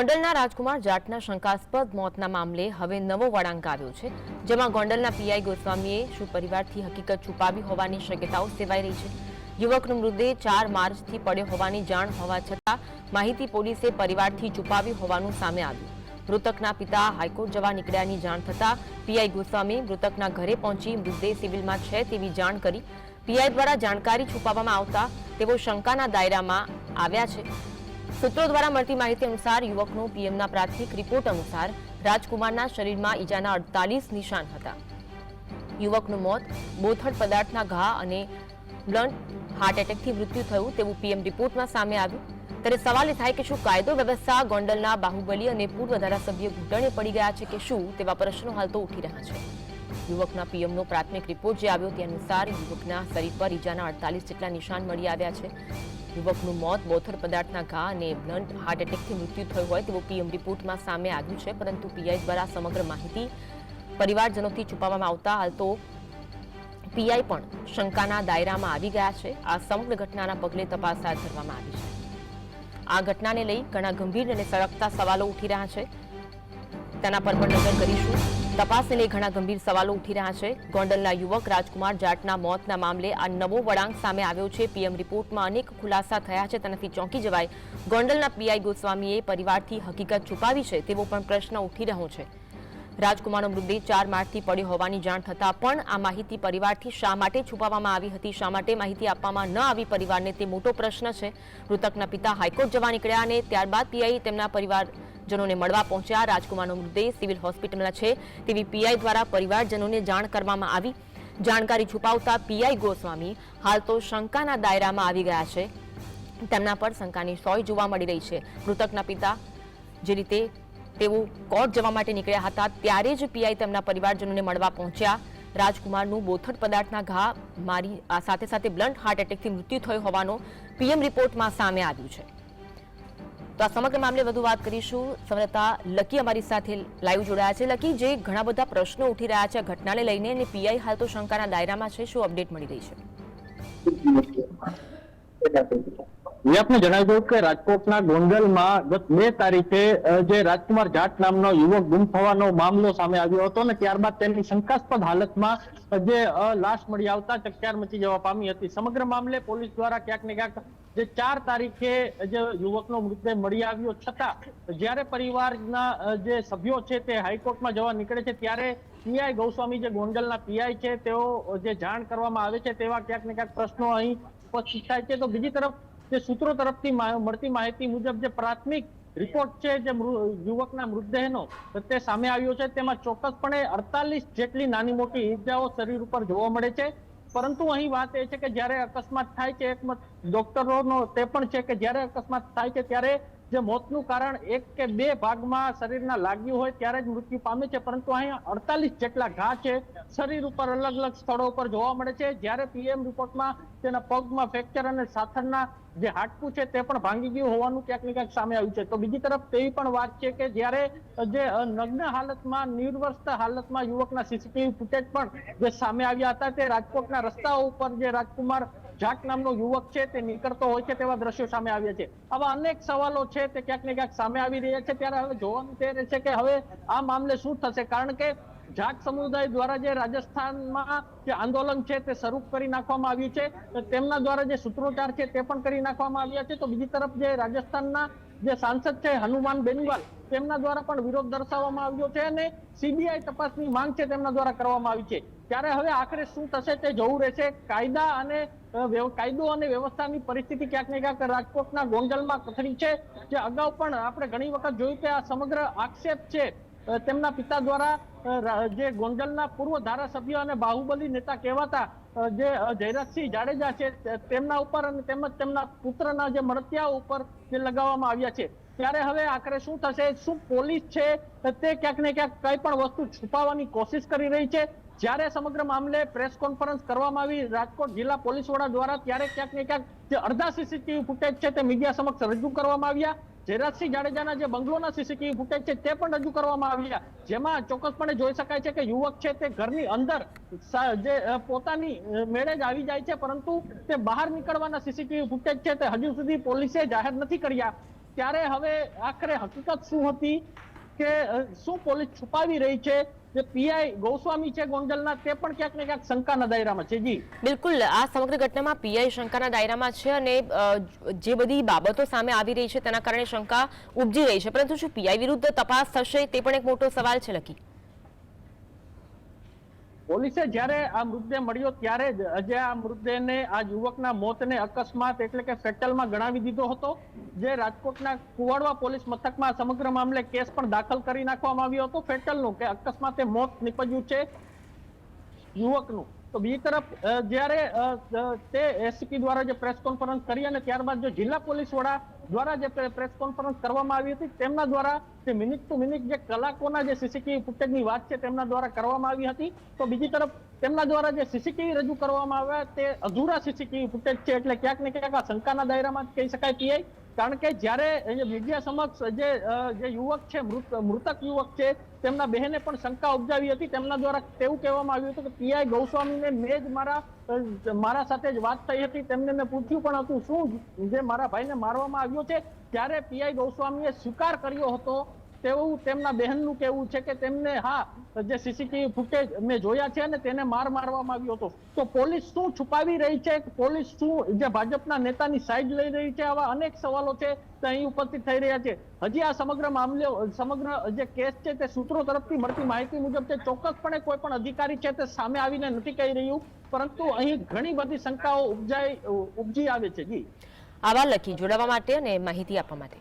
ગોંડલના રાજકુમાર જાટના શંકાસ્પદ મોતના મામલે હવે નવો વળાંક આવ્યો છે, જેમાં ગોંડલના પીઆઈ ગોસ્વામીએ શું હકીકત છુપાવી હોવાની શક્યતાઓ સેવાઈ રહી છે. યુવકનો મૃતદેહ ચાર માર્ચથી પડ્યો હોવાની જાણ હોવા છતાં માહિતી પોલીસે પરિવારથી છુપાવી હોવાનું સામે આવ્યું. મૃતકના પિતા હાઈકોર્ટ જવા નીકળ્યાની જાણ થતાં પીઆઈ ગોસ્વામી મૃતકના ઘરે પહોંચી મૃતદેહ સિવિલમાં છે તેવી જાણ કરી. પીઆઈ દ્વારા જાણકારી છુપાવવામાં આવતા તેઓ શંકાના દાયરામાં આવ્યા છે. સૂત્રો દ્વારા મળતી માહિતી અનુસાર યુવકનો પીએમના પ્રાથમિક રિપોર્ટ અનુસાર રાજકુમારના શરીરમાં ઈજાના અડતાલીસ નિશાન હતા. યુવકનું મોત બોથડ પદાર્થના ઘા અને બ્લન્ટ હાર્ટ એટેકથી મૃત્યુ થયું તેવું પીએમ રિપોર્ટમાં સામે આવ્યું. ત્યારે સવાલ એ થાય કે શું કાયદો વ્યવસ્થા, ગોંડલના બાહુબલી અને પૂર્વ ધારાસભ્ય ઘૂંટણે પડી ગયા છે કે શું તેવા પ્રશ્નો હાલ તો ઉઠી રહ્યા છે. યુવકના પીએમનો પ્રાથમિક રિપોર્ટ જે આવ્યો તે અનુસાર યુવકના શરીર પર ઈજાના અડતાલીસ જેટલા નિશાન મળી આવ્યા છે. યુવકનું મોત બોથર પદાર્થના ઘા અને બ્લન્ટ હાર્ટ એટેકથી મૃત્યુ થયું હોય તેવું પીએમ રિપોર્ટમાં સામે આવ્યું છે, પરંતુ પીઆઈ દ્વારા સમગ્ર માહિતી પરિવારજનોથી છુપાવવામાં આવતા હાલ તો પીઆઈ પણ શંકાના દાયરામાં આવી ગયા છે. આ સમગ્ર ઘટનાના પગલે તપાસ હાથ ધરવામાં આવી છે. આ ઘટનાને લઈ ઘણા ગંભીર અને સળગતા સવાલો ઉઠી રહ્યા છે. તેના પર પણ નજર કરીશું. તપાસને લઈ ઘણા ગંભીર સવાલો ઉઠી રહ્યા છે. ગોંડલના યુવક રાજકુમાર જાટના મોતના મામલે આ નવો વળાંક સામે આવ્યો છે. પીએમ રિપોર્ટમાં અનેક ખુલાસા થયા છે તેનાથી ચોંકી જવાય. ગોંડલના પીઆઈ ગોસ્વામીએ પરિવારથી હકીકત છુપાવી છે તેવો પણ પ્રશ્ન ઉઠી રહ્યો છે. રાજકુમારનો મૃતદેહ ચાર માર્ચથી પડ્યો હોવાની જાણ થતાં પણ આ માહિતી પરિવારથી શા માટે છુપાવવામાં આવી હતી, શા માટે માહિતી આપવામાં ન આવી પરિવારને તે મોટો પ્રશ્ન છે. મૃતકના પિતા હાઈકોર્ટ જવા નીકળ્યા અને ત્યારબાદ પીઆઈ તેમના પરિવારજનોને મળવા પહોંચ્યા. રાજકુમારનો મૃતદેહ સિવિલ હોસ્પિટલમાં છે, તેવી પીઆઈ દ્વારા પરિવારજનોને જાણ કરવામાં આવી. જાણકારી છુપાવતા પીઆઈ ગોસ્વામી હાલ તો શંકાના દાયરામાં આવી ગયા છે. તેમના પર શંકાની સોય જોવા મળી રહી છે. મૃતકના પિતા જે રીતે તેઓ કોર્ટ જવા માટે નીકળ્યા હતા ત્યારે જ પીઆઈ તેમના પરિવારજનોને મળવા પહોંચ્યા. રાજકુમારનું બોથડ પદાર્થના ઘા મારી સાથે સાથે બ્લન્ટ હાર્ટ એટેકથી મૃત્યુ થયું હોવાનો પીએમ રિપોર્ટમાં સામે આવ્યું છે. તો આ સમગ્ર મામલે વધુ વાત કરીશું. સંવાદદાતા લકી અમારી સાથે લાઈવ જોડાયા છે. લકી, જે ઘણા બધા પ્રશ્નો ઉઠી રહ્યા છે ઘટનાને લઈને અને પીઆઈ હાલ તો શંકાના દાયરામાં છે. શું અપડેટ મળી રહી છે? મેં આપને જણાવી દઉં કે રાજકોટના ગોંડલમાં ગત બે તારીખે જે રાજકુમાર જાટ નામનો યુવક ગુમ થવાનો મામલો સામે આવ્યો હતો ને ત્યારબાદ તેની શંકાસ્પદ હાલતમાં જે લાશ મળી આવતા ચકચાર મચી જવા પામી હતી. સમગ્ર મામલે પોલીસ દ્વારા ક્યાંક ને ક્યાંક, જે ચાર તારીખે જે યુવકનો મૃતદેહ મળી આવ્યો છતાં, જ્યારે પરિવારના જે સભ્યો છે તે હાઈકોર્ટમાં જવા નીકળે છે, ત્યારે પીઆઈ ગૌસ્વામી, જે ગોંડલના પીઆઈ છે, તેઓ જે જાણ કરવામાં આવે છે તેવા ક્યાંક ને ક્યાંક પ્રશ્નો અહીં ઉપસ્થિત થાય છે. તો બીજી તરફ જે સૂત્રો તરફથી મળતી માહિતી મુજબ જે પ્રાથમિક રિપોર્ટ છે, જે યુવકના મૃતદેહનો, તે સામે આવ્યો છે. તેમાં ચોક્કસપણે અડતાલીસ જેટલી નાની મોટી ઈજાઓ શરીર ઉપર જોવા મળે છે. પરંતુ અહીં વાત એ છે કે જ્યારે અકસ્માત થાય છે, એક ડોક્ટરોનો તે પણ છે કે જ્યારે અકસ્માત થાય છે, ત્યારે જે મોતનું કારણ એક કે બે ભાગમાં શરીરના લાગ્યું હોય ત્યારે જ મૃત્યુ પામે છે, પરંતુ અહીંયા અડતાલીસ જેટલા ઘા છે, શરીર ઉપર અલગ અલગ સ્થળો ઉપર જોવા મળે છે. જ્યારે પીએમ રિપોર્ટમાં તેના પગમાં ફ્રેક્ચર અને સાથળના જે હાડકું છે તે પણ ભાંગી ગયું હોવાનું ક્યાંક ને સામે આવ્યું છે. તો બીજી તરફ તેવી પણ વાત છે કે જ્યારે જે નગ્ન હાલતમાં, નિર્વસ્ત હાલતમાં યુવકના સીસીટીવી ફૂટેજ પણ જે સામે આવ્યા હતા તે રાજકોટના રસ્તાઓ ઉપર જે રાજકુમાર જાટ નામનો યુવક છે, તે નીકળતો હોય છે તેવા દ્રશ્યો સામે આવ્યા છે. આવા અનેક સવાલો છે તે ક્યાંક ને ક્યાંક સામે આવી રહ્યા છે. ત્યારે હવે જોવાનું તે રહેશે કે હવે આ મામલે શું થશે? કારણ કે જાટ સમુદાય દ્વારા જે રાજસ્થાનમાં જે આંદોલન છે તે શરૂ કરી નાખવામાં આવ્યું છે તેમના દ્વારા જે સૂત્રોચ્ચાર છે તે પણ કરી નાખવામાં આવ્યા છે. તો બીજી તરફ જે રાજસ્થાનના જે સાંસદ છે હનુમાન બેનવાલ, તેમના દ્વારા પણ વિરોધ દર્શાવવામાં આવ્યો છે અને સીબીઆઈ તપાસની માંગ છે તેમના દ્વારા કરવામાં આવી છે. ત્યારે હવે આખરે શું થશે તે જોવું રહેશે. કાયદા અને કાયદો અને વ્યવસ્થાની પરિસ્થિતિ ક્યાંક ને ક્યાંક રાજકોટના ગોંડલમાં કથળી છે, જે અગાઉ પણ આપણે ઘણી વખત જોયું કે આ સમગ્ર આક્ષેપ છે તેમના પિતા દ્વારા જે ગોંડલના પૂર્વ ધારાસભ્ય અને બાહુબલી નેતા કહેવાતા જે જયરાજસિંહ જાડેજા છે તેમના ઉપર અને તેમજ તેમના પુત્રના જે મળતિયાઓ ઉપર જે લગાવવામાં આવ્યા છે. ત્યારે હવે આખરે શું થશે? શું પોલીસ છે? તે ક્યાંક ને ક્યાંક કઈ પણ વસ્તુ છુપાવવાની કોશિશ કરી રહી છે? જ્યારે સમગ્ર મામલે પ્રેસ કોન્ફરન્સ કરવામાં આવી, રાજકોટ જિલ્લા પોલીસ વડા દ્વારા ત્યારે ક્યાંક ને ક્યાંક જે અડધા સીસીટીવી ફૂટેજ છે તે મીડિયા સમક્ષ રજૂ કરવામાં આવ્યા. જયરાજસિંહ જાડેજાના જે બંગલોના સીસીટીવી ફૂટેજ છે તે પણ રજૂ કરવામાં આવ્યા. જેમાં ચોક્કસપણે જોઈ શકાય છે કે યુવક છે તે ઘરની અંદર જે પોતાની મેળે આવી જાય છે, પરંતુ તે બહાર નીકળવાના સીસીટીવી ફૂટેજ છે તે હજુ સુધી પોલીસે જાહેર નથી કર્યા. ત્યારે હવે આખરે હકીકત શું હતી? કે શું પોલીસ છુપાવી રહી છે? જે પીઆઈ ગોસ્વામી છે ગોંડલના, તે પણ ક્યાંક ને ક્યાંક શંકાના દાયરામાં છે જી. બિલકુલ. આ સમગ્ર ઘટનામાં પીઆઈ શંકાના દાયરામાં છે અને જે બધી બાબતો સામે આવી રહી છે તેના કારણે શંકા ઉપજી રહી છે. પરંતુ શું પીઆઈ વિરુદ્ધ તપાસ થશે, તે પણ એક મોટો સવાલ છે, લકી. પોલીસે જ્યારે આ મૃતદેહ મળ્યો ત્યારે જ અજય આ મૃતદેહને આ યુવકના મોતને અકસ્માત એટલે કે ફેટલમાં ગણાવી દીધો હતો, જે રાજકોટના કુવાડવા પોલીસ મથકમાં સમગ્ર મામલે કેસ પણ દાખલ કરી નાખવામાં આવ્યો હતો ફેટલનું કે અકસ્માતે મોત નીપજ્યું છે યુવકનું. તો બીજી તરફ જ્યારે તે એસપી દ્વારા જે પ્રેસ કોન્ફરન્સ કરી અને ત્યારબાદ જે જિલ્લા પોલીસ વડા દ્વારા જે પ્રેસ કોન્ફરન્સ કરવામાં આવી હતી, તેમના દ્વારા જે મિનિટ ટુ મિનિટ જે કલાકોના જે સીસીટીવી ફૂટેજની વાત છે તેમના દ્વારા કરવામાં આવી હતી. તો બીજી તરફ, તેમના દ્વારા જે સીસીટીવી રજૂ કરવામાં આવ્યા, તે અધૂરા સીસીટીવી ફૂટેજ છે એટલે ક્યાંક ને ક્યાંક આ શંકાના દાયરામાં કહી શકાય પીઆઈ. કારણ કે જ્યારે મીડિયા સમક્ષ જે જે યુવક છે મૃતક યુવક છે, તેમના બહેને પણ શંકા ઉપજાવી હતી. તેમના દ્વારા તેવું કહેવામાં આવ્યું હતું કે પીઆઈ ગૌસ્વામીને મેં જ મારા મારા સાથે જ વાત થઈ હતી. તેમને મેં પૂછ્યું પણ હતું, શું જે મારા ભાઈને મારવામાં આવ્યો છે? ત્યારે પીઆઈ ગૌસ્વામીએ સ્વીકાર કર્યો હતો તેવું તેમના બહેનનું કહેવું છે કે તેમને હા, જે સીસીટીવી ફૂટેજ મેં જોયા છે અને તેને માર મારવામાં આવ્યો હતો. તો પોલીસ શું છુપાવી રહી છે? પોલીસ શું જે ભાજપના નેતાની સાઈડ લઈ રહી છે? આવા અનેક સવાલો છે તે અહીં ઉપસ્થિત થઈ રહ્યા છે. હજી આ સમગ્ર મામલે, સમગ્ર જે કેસ છે તે સૂત્રો તરફથી મળતી માહિતી મુજબ તે ચોક્કસપણે કોઈ પણ અધિકારી છે તે સામે આવીને નથી કહી રહ્યું, પરંતુ અહીં ઘણી બધી શંકાઓ ઉપજાઈ, ઉપજી આવે છે. જી. આવા લખી જોડાવા માટે અને માહિતી આપવા માટે.